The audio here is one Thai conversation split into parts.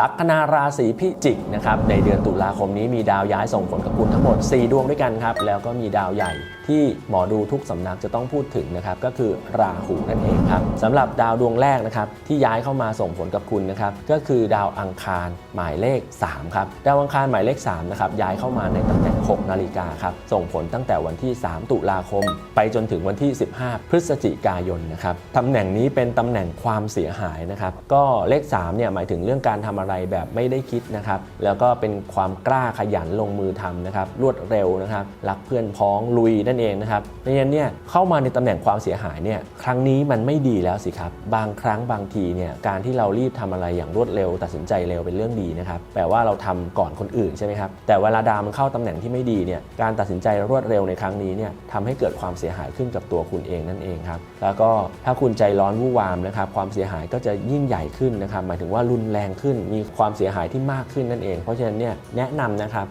ลัคนาราศีพิจิกนะครับในเดือนตุลาคมนี้มีดาวย้ายส่งผลกับคุณทั้งหมด 4 ดวงด้วยกันครับ แล้วก็มีดาวใหญ่ที่หมอดูทุกสำนักจะต้องพูดถึงนะครับก็คือราหูนั่นเองครับสำหรับดาวดวงแรกนะครับที่ย้ายเข้ามาส่งผลกับคุณนะครับก็คือดาวอังคารหมายเลข3ครับดาวอังคารหมายเลข3นะครับย้ายเข้ามาในตำแหน่ง 6 นาฬิกาครับส่งผลตั้งแต่วันที่ 3 ตุลาคม ไปจนถึงวันที่ 15 พฤศจิกายนนะครับตำแหน่งนี้เป็นตำแหน่งความเสียหายนะครับก็เลข3เนี่ยหมายถึงเรื่องการทำอะไรแบบไม่ได้คิดนะครับ แล้วก็เป็นความกล้าขยันลงมือทำนะครับ รวดเร็วนะครับ รักเพื่อนพ้องลุยนั่นเองนะครับเพราะฉะนั้นเนี่ยเข้ามาในตำแหน่งความเสียหายเนี่ยครั้งนี้มันไม่ดีแล้วสิครับ บางครั้งบางทีเนี่ยการที่เรารีบทำอะไรอย่างรวดเร็ว ตัดสินใจเร็วเป็นเรื่องดีนะครับแปลว่าเราทำก่อนคนอื่นใช่ไหมครับแต่เวลาดาวมันเข้าตำแหน่งที่ไม่ดีเนี่ยการตัดสินใจรวดเร็วในครั้งนี้เนี่ยทำให้เกิดความเสียหายขึ้นกับตัวคุณเองนั่นเองครับแล้วก็ถ้าคุณใจร้อนวู่วามนะครับความเสียหายก็จะยิ่งใหญ่ขึ้นนะครับหมายถึงว่ารุนแรงขึ้นมีความเสียหายที่มากขึ้นนั่นเอง เพราะฉะนั้นเนี่ยแนะนำนะครับ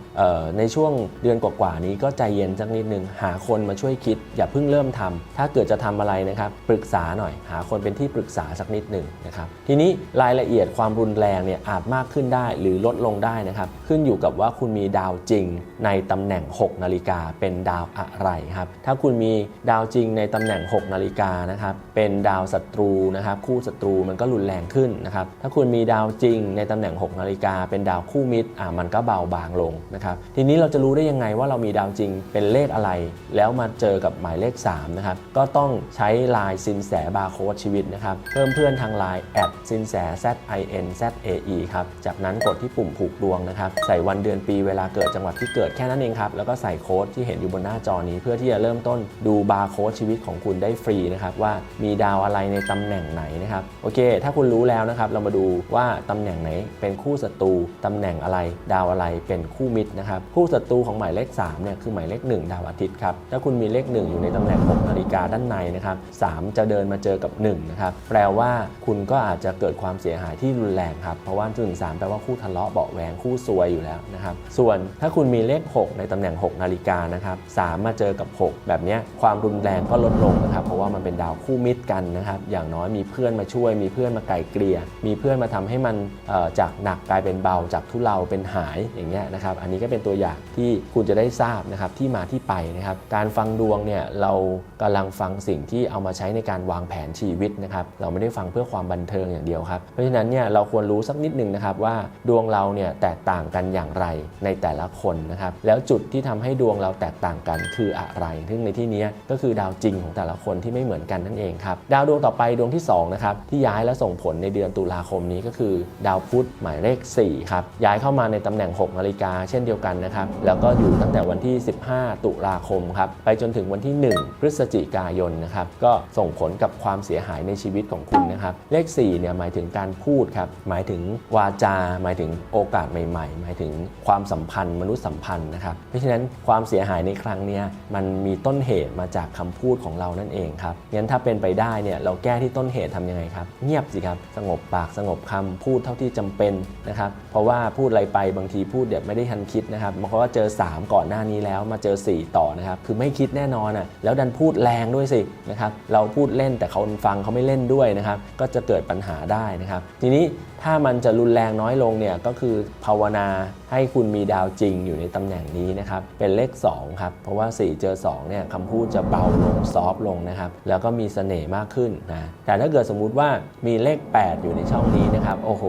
ในช่วงเดือนกว่าๆนี้ก็ใจเย็นสักนิดนึง หาคนมาช่วยคิด อย่าเพิ่งเริ่มทำถ้าเกิดจะทำอะไรนะครับปรึกษาหน่อย หาคนเป็นที่ปรึกษาสักนิดหนึ่งนะครับทีนี้รายละเอียดความรุนแรงเนี่ยอาจมากขึ้นได้หรือลดลงได้นะครับขึ้นอยู่กับว่าคุณมีดาวจริงในตำแหน่ง 6 นาฬิกาเป็นดาวอะไรครับถ้าคุณมีดาวจริงในตำแหน่ง 6 นาฬิกานะครับเป็นดาวศัตรูนะครับคู่ศัตรูมันก็รุนแรงขึ้นนะครับถ้าคุณมีดาวจริงในตำแหน่ง 6 นาฬิกาเป็นดาวคู่มิตรอ่ามันก็เบาบางลงนะครับทีนี้เราจะรู้ได้ยังไงว่าเรามีดาวจริงเป็นเลขอะไร แล้วมาเจอกับหมายเลข3นะครับก็ต้องใช้ไลน์สินแสบาร์โค้ดชีวิตนะครับเพิ่มเพื่อนทางไลน์แอดสินแส Z I N Z A E ครับจากนั้นกดที่ปุ่มผูกดวงนะครับใส่วันเดือนปีเวลาเกิดจังหวัดที่เกิดแค่นั้นเองครับแล้วก็ใส่โค้ดที่เห็นอยู่บนหน้าจอนี้ เพื่อที่จะเริ่มต้นดูบาร์โค้ดชีวิตของคุณได้ฟรีนะครับว่ามีดาวอะไรในตำแหน่งไหนนะครับโอเค ถ้าคุณรู้แล้วนะครับเรามาดูว่าตำแหน่งไหน เป็นคู่ศัตรูตำแหน่งอะไร ดาวอะไรเป็นคู่มิตรนะครับคู่ศัตรูของหมายเลข3เนี่ยคือหมายเลข 1 ดาวอาทิตย์ครับถ้าคุณมีเลข 1 อยู่ในตำแหน่ง6นาฬิกาด้านในนะครับ3จะเดินมาเจอกับ1นะครับแปลว่าคุณก็อาจจะเกิดความเสียหายที่รุนแรงครับเพราะว่า1 3แปลว่าคู่ทะเลาะเบาะแหวงคู่ซวยอยู่แล้วนะครับส่วนถ้าคุณมีเลข 6 ในตำแหน่ง 6 นาฬิกานะครับ3มาเจอกับ 6 แบบนี้ความรุนแรงก็ลดลงนะครับเพราะว่ามันเป็นดาวคู่มิตรกันนะครับอย่างน้อยมีเพื่อนมาช่วย มีเพื่อนมาไกลเกลี่ยมีเพื่อนมาทำให้มันเจากหนักกลายเป็นเบาจากทุเลาเป็นหายอย่างเงี้ยนะครับอันนี้ก็เป็นตัวอย่างที่คุณจะได้ทราบนะครับที่มาที่ไปนะครับการฟังดวงเนี่ยเรากำลังฟังสิ่งที่เอามาใช้ในการวางแผนชีวิตนะครับเราไม่ได้ฟังเพื่อความบันเทิงอย่างเดียวครับเพราะฉะนั้นเนี่ยเราควรรู้สักนิดหนึ่งนะครับว่าดวงเราเนี่ยแตกต่างกันอย่างไรในแต่ละคนนะครับแล้วจุดที่ทำให้ดวงเราแตกต่างกันคืออะไรซึ่งในที่นี้ก็คือดาวจริงของแต่ละคนที่ไม่เหมือนกันนั่นเองครับดาวดวงต่อไปดวงที่2นะครับที่ย้ายและส่งผลในเดือนตุลาคมนี้ก็คือดาวพุธหมายเลข 4 ครับ ย้ายเข้ามาในตำแหน่ง 6 นาฬิกาเช่นเดียวกันนะครับ แล้วก็อยู่ตั้งแต่วันที่ 15 ตุลาคมครับ ไปจนถึงวันที่ 1 พฤศจิกายนนะครับ ก็ส่งผลกับความเสียหายในชีวิตของคุณนะครับ เลข 4 เนี่ยหมายถึงการพูดครับ หมายถึงวาจา หมายถึงโอกาสใหม่ ๆ หมายถึงความสัมพันธ์ มนุษยสัมพันธ์นะครับ เพราะฉะนั้นความเสียหายในครั้งนี้มันมีต้นเหตุมาจากคำพูดของเรานั่นเองครับงั้นถ้าเป็นไปได้เนี่ยเราแก้ที่ต้นเหตุทำยังไงครับ เงียบสิครับ สงบปากสงบคำพูดเท่าที่จำเป็นนะครับ เพราะว่าพูดอะไรไปบางทีพูดเดี๋ยวไม่ได้ทันคิดนะครับเพราะว่าเจอ 3 ก่อนหน้านี้แล้วมาเจอ 4 ต่อนะครับ คือไม่คิดแน่นอนอะแล้วดันพูดแรงด้วยสินะครับเราพูดเล่นแต่เขาฟังเขาไม่เล่นด้วยนะครับ ก็จะเกิดปัญหาได้นะครับ ทีนี้ถ้ามันจะรุนแรงน้อยลงเนี่ยก็คือภาวนาให้คุณมีดาวจริงอยู่ในตำแหน่งนี้นะครับ เป็นเลข2ครับเพราะว่า 4 เจอ2เนี่ยคำพูดจะเบาลงซอฟต์ลงนะครับ แล้วก็มีเสน่ห์มากขึ้นนะแต่ถ้าเกิดสมมุติว่ามีเลข 8 อยู่ในช่องนี้นะครับ โอ้โห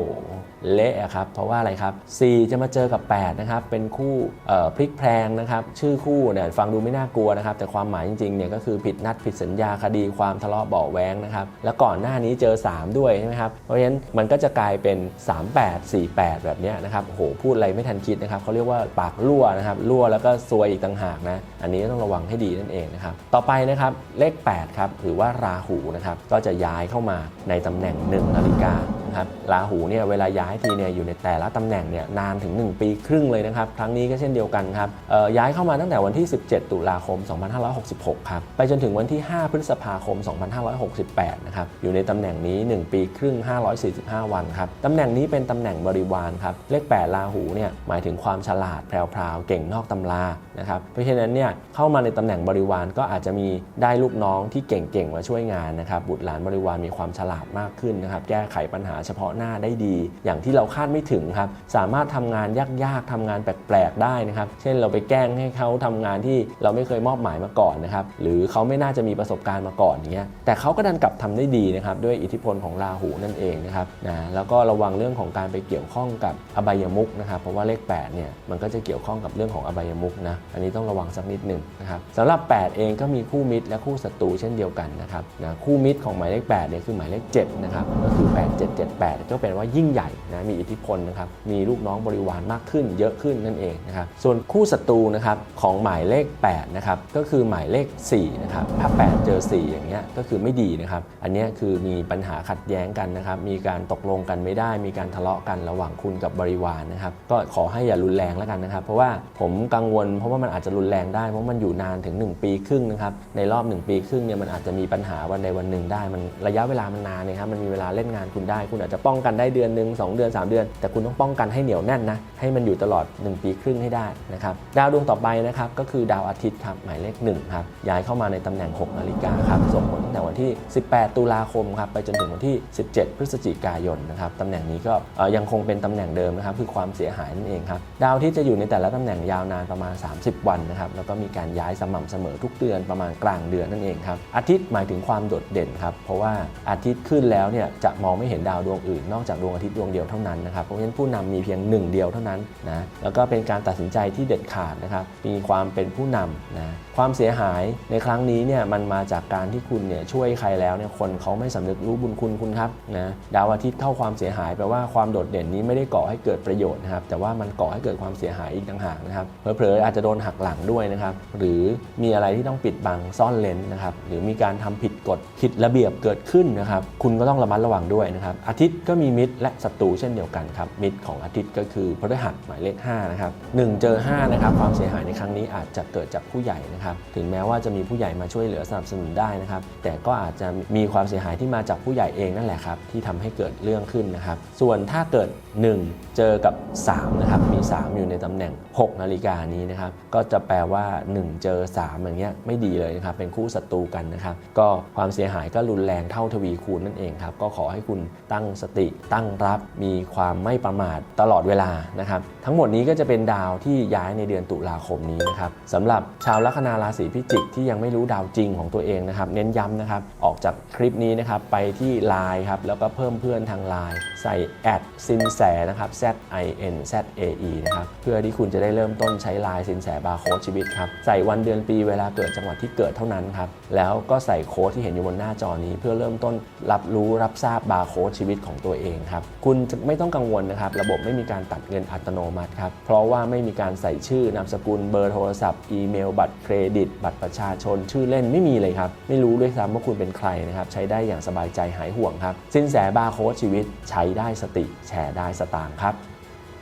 เละครับเพราะว่าอะไรครับ 4 จะมาเจอกับ 8 นะครับ เป็นคู่พลิกแพลงนะครับ ชื่อคู่เนี่ยฟังดูไม่น่ากลัวนะครับ แต่ความหมายจริงๆเนี่ยก็คือผิดนัดผิดสัญญาคดีความทะเลาะเบาแว้งนะครับ แล้วก่อนหน้านี้เจอ 3 ด้วยใช่ไหมครับ เพราะฉะนั้นมันก็จะกลายเป็น 38 48 แบบนี้นะครับโอ้โหพูดอะไรไม่ทันคิดนะครับเขาเรียกว่าปากรั่วนะครับรั่วแล้วก็ซวยอีกต่างหากนะอันนี้ต้องระวังให้ดีนั่นเองนะครับต่อไปนะครับเลข8ครับหรือว่าราหูนะครับก็จะย้ายเข้ามาในตำแหน่ง1นาฬิกา นะครับราหูเนี่ยเวลาย้ายทีเนี่ยอยู่ในแต่ละตำแหน่งเนี่ยนานถึง 1 ปีครึ่งเลยนะครับครั้งนี้ก็เช่นเดียวกันครับย้ายเข้ามาตั้งแต่วันที่ 17 ตุลาคม 2566 ครับไปจนถึงวันที่ 5 พฤษภาคม 2568 นะครับอยู่ในตำแหน่งนี้ 1 ปีครึ่ง 545 วันครับตำแหน่งนี้เป็นตำแหน่งบริวารครับเลข 8 ราหูเนี่ยหมายถึงความฉลาดแพรวๆเก่งนอกตำรานะครับเพราะฉะนั้นเนี่ยเข้ามาในตำแหน่งบริวารก็อาจจะมีได้ลูกน้องที่เก่งๆมาช่วยงานนะครับบุตรหลานบริวารมีความฉลาดมากขึ้นนะครับแก้ไขปัญหาเฉพาะหน้าได้ดี อย่างที่เราคาดไม่ถึงครับ สามารถทำงานยากๆทำงานแปลกๆได้นะครับ เช่นเราไปแกล้งให้เขาทำงานที่เราไม่เคยมอบหมายมาก่อนนะครับ หรือเขาไม่น่าจะมีประสบการณ์มาก่อนอย่างเงี้ย แต่เขาก็ดันกลับทำได้ดีนะครับด้วยอิทธิพลของราหูนั่นเองนะครับนะแล้วก็ระวังเรื่องของการไปเกี่ยวข้องกับอบายมุกนะครับ เพราะว่าเลข8เนี่ยมันก็จะเกี่ยวข้องกับเรื่องของอบายมุกนะ อันนี้ต้องระวังสักนิดหนึ่งนะครับสำหรับ 8 เองก็มีคู่มิตรและคู่ศัตรูเช่นเดียวกันนะครับนะคู่มิตรของหมายเลข8เนี่ยคือหมายเลข7นะครับก็คือ8778ก็เป็นว่ายิ่งใหญ่นะมีอิทธิพลนะครับมีลูกน้องบริวารมากขึ้นเยอะขึ้นนั่นเองนะครับส่วนคู่ศัตรูนะครับของหมายเลข8นะครับก็คือหมายเลข4นะครับถ้า 8 เจอ 4 อย่างเงี้ยก็คือไม่ดีนะครับอันนี้คือมีปัญหาขัดแย้งกันนะครับมีการตกลงกันไม่ได้ มีการทะเลาะกันระหว่างคุณกับบริวารนะครับก็ขอให้อย่ารุนแรงแล้วกันนะครับ เพราะว่าผมกังวล เพราะว่ามันอาจจะรุนแรงได้เพราะมันอยู่นานถึง 1 ปีครึ่งนะครับในรอบ 1 ปีครึ่งเนี่ยมันอาจจะมีปัญหาวันใดวันหนึ่งได้มันระยะเวลามันนานนะครับมันมีเวลาเล่นงานคุณได้คุณอาจจะป้องกันได้เดือนหนึ่งสองเดือน 3 เดือน แต่คุณต้องป้องกันให้เหนียวแน่นนะให้มันอยู่ตลอด 1 ปีครึ่งให้ได้นะครับดาวดวงต่อไปนะครับก็คือดาวอาทิตย์ครับหมายเลข1ครับย้ายเข้ามาในตำแหน่ง 6 นาฬิกาครับส่งผลตั้งแต่วันที่ 18 ตุลาคมครับไปจนถึงวันที่ 17 พฤศจิกายนนะครับตำแหน่งนี้ก็ยังคงเป็นตำแหน่งเดิมนะครับคือความเสียหายนั่นเองครับดาวอาที่จะอยู่ในแต่ละตำแหน่งยาวนานประมาณ 30 วันนะครับแล้วก็มีการย้ายสม่ำเสมอทุกเดือนประมาณกลางเดือนนั่นเองครับอาทิตย์หมายถึงความโดดเด่นครับเพราะว่าอาทิตย์ขึ้นแล้วเนี่ยจะมองไม่เห็นดาวดวงอื่น นอกจากดวงอาทิตย์ดวงเดียวเท่านั้นนะครับเพราะฉะนั้นผู้นำมีเพียงหนึ่งเดียวเท่านั้นนะแล้วก็เป็นการตัดสินใจที่เด็ดขาดนะครับมีความเป็นผู้นำนะความเสียหายในครั้งนี้เนี่ยมันมาจากการที่คุณเนี่ยช่วยใครแล้วเนี่ยคนเขาไม่สำนึกรู้บุญคุณคุณครับนะดาวอาทิตย์เข้าความเสียหายแปลว่าความโดดเด่นนี้ไม่ได้ก่อให้เกิดประโยชน์นะครับแต่ว่ามันก่อให้เกิดความเสียหายอีกต่างหากนะครับเผลอๆอาจจะโดนหักหลังด้วยนะครับหรือมีอะไรที่ต้องปิดบังซ่อนเลนนะครับหรือมีการทำผิดกฎผิดระเบียบเกิดขึ้นนะครับคุณก็ต้องระมัดระวังด้วยนะครับอาทิตย์ก็มีมิตรและศัตรูเช่นเดียวกันครับ มิตรของอาทิตย์ก็คือพฤหัสหมายเลข5นะครับ1เจอ5นะครับความเสียหายในครั้งนี้อาจจะเกิดจากผู้ใหญ่นะครับถึงแม้ว่าจะมีผู้ใหญ่มาช่วยเหลือสนับสนุนได้นะครับแต่ก็อาจจะมีความเสียหายที่มาจากผู้ใหญ่เองนั่นแหละครับที่ทำให้เกิดเรื่องขึ้นนะครับส่วนถ้าเกิด 1 เจอกับ3นะครับมี 3 อยู่ในตำแหน่ง 6 นาฬิกานี้นะครับก็จะแปลว่า 1 เจอ 3 อย่างเงี้ยไม่ดีเลยนะครับเป็นคู่ศัตรูกันนะครับก็ความเสียหายก็รุนแรงเท่าทวีคูณนั่นเองครับก็ขอให้คุณตั้งสติตั้งรับมีความไม่ประมาทตลอดเวลานะครับทั้งหมดนี้ก็จะเป็นดาวที่ย้ายในเดือนตุลาคมนี้นะครับสำหรับชาวลัคนาราศีพิจิกที่ยังไม่รู้ดาวจริงของตัวเองนะครับเน้นย้ำนะครับออกจากคลิปนี้นะครับไปที่ Line ครับแล้วก็เพิ่มเพื่อนทาง Line ใส่แอดซินแสนะครับ Z I N Z A E นะครับเพื่อที่คุณจะได้เริ่มต้นใช้ Line สินแสบาร์โค้ดชีวิตครับใส่วันเดือนปีเวลาเกิดจังหวัดที่เกิดเท่านั้นครับแล้วก็ใส่โค้ดที่เห็นอยู่บนหน้าจอนี้ เพื่อเริ่มต้นรับรู้รับทราบบาร์โค้ดชีวิตของตัวเองครับ คุณจะไม่ต้องกังวลนะครับ ระบบไม่มีการตัดเงินอัตโนมัติครับ เพราะว่าไม่มีการใส่ชื่อนามสกุลเบอร์โทรศัพท์ อีเมล บัตรเครดิต บัตรประชาชน ชื่อเล่นไม่มีเลยครับ ไม่รู้ด้วยซ้ำว่าคุณเป็นใครนะครับ ใช้ได้อย่างสบายใจหายห่วงครับ สินแสบาร์โค้ดชีวิต ใช้ได้สติ แชร์ได้สตางค์ครับ